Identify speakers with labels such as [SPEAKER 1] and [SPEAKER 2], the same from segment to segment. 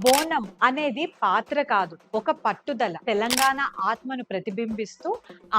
[SPEAKER 1] బోనం అనేది పాత్ర కాదు ఒక పట్టుదల. తెలంగాణ ఆత్మను ప్రతిబింబిస్తూ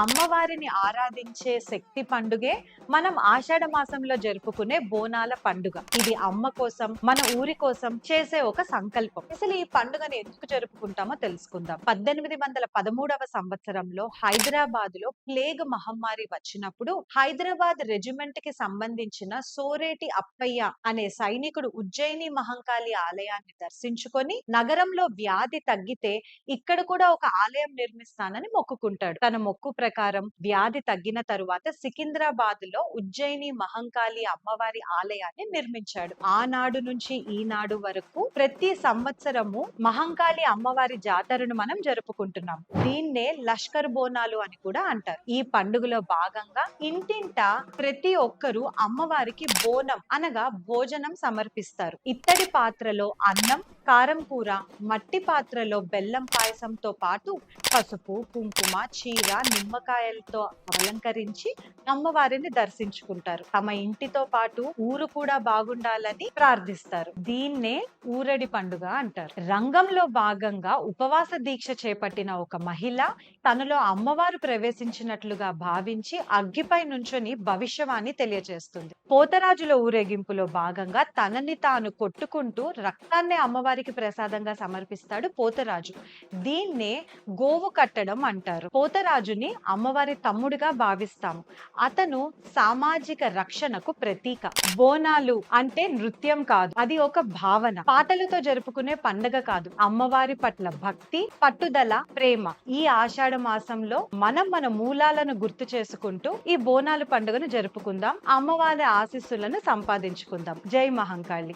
[SPEAKER 1] అమ్మవారిని ఆరాధించే శక్తి పండుగే మనం ఆషాఢ మాసంలో జరుపుకునే బోనాల పండుగ. ఇది అమ్మ కోసం మన ఊరి కోసం చేసే ఒక సంకల్పం. అసలు ఈ పండుగను ఎందుకు జరుపుకుంటామో తెలుసుకుందాం. పద్దెనిమిది వందల పదమూడవ సంవత్సరంలో హైదరాబాద్లో ప్లేగ్ మహమ్మారి వచ్చినప్పుడు హైదరాబాద్ రెజిమెంట్కి సంబంధించిన సోరేటి అప్పయ్య అనే సైనికుడు ఉజ్జయిని మహంకాళి ఆలయాన్ని దర్శించుకొని నగరంలో వ్యాధి తగ్గితే ఇక్కడ కూడా ఒక ఆలయం నిర్మిస్తానని మొక్కుకుంటాడు. తన మొక్కు ప్రకారం వ్యాధి తగ్గిన తరువాత సికింద్రాబాద్లో ఉజ్జయిని మహంకాళి అమ్మవారి ఆలయాన్ని నిర్మించాడు. ఆనాడు నుంచి ఈనాడు వరకు ప్రతి సంవత్సరము మహంకాళి అమ్మవారి జాతరను మనం జరుపుకుంటున్నాం. దీన్నే లష్కర్ బోనాలు అని కూడా అంటారు. ఈ పండుగలో భాగంగా ఇంటింట ప్రతి ఒక్కరూ అమ్మవారికి బోనం అనగా భోజనం సమర్పిస్తారు. ఇత్తడి పాత్రలో అన్నం కారం కూర మట్టి పాత్రలో బెల్లం పాయసంతో పాటు పసుపు కుంకుమ చీర నిమ్మకాయలతో అలంకరించి అమ్మవారిని దర్శించుకుంటారు. తమ ఇంటితో పాటు ఊరు కూడా బాగుండాలని ప్రార్థిస్తారు. దీన్నే ఊరడి పండుగ అంటారు. రంగంలో భాగంగా ఉపవాస దీక్ష చేపట్టిన ఒక మహిళ తనలో అమ్మవారు ప్రవేశించినట్లుగా భావించి అగ్గిపై నుంచొని భవిష్యవాణి తెలియజేస్తుంది. పోతరాజుల ఊరేగింపులో భాగంగా తనని తాను కొట్టుకుంటూ రక్తాన్ని అమ్మవారికి ప్రసాదంగా సమర్పిస్తాడు పోతరాజు. దీన్నే గోవు కట్టడం అంటారు. పోతరాజుని అమ్మవారి తమ్ముడిగా భావిస్తాము. అతను సామాజిక రక్షణకు ప్రతీక. బోనాలు అంటే నృత్యం కాదు. అది ఒక భావన. పాటలతో జరుపుకునే పండగ కాదు. అమ్మవారి పట్ల భక్తి పట్టుదల ప్రేమ ఈ ఆషాఢ మాసంలో మనం మన మూలాలను గుర్తు చేసుకుంటూ ఈ బోనాలు పండుగను జరుపుకుందాం. అమ్మవారి ఆశీస్సులను సంపాదించుకుందాం. జై మహంకాళి.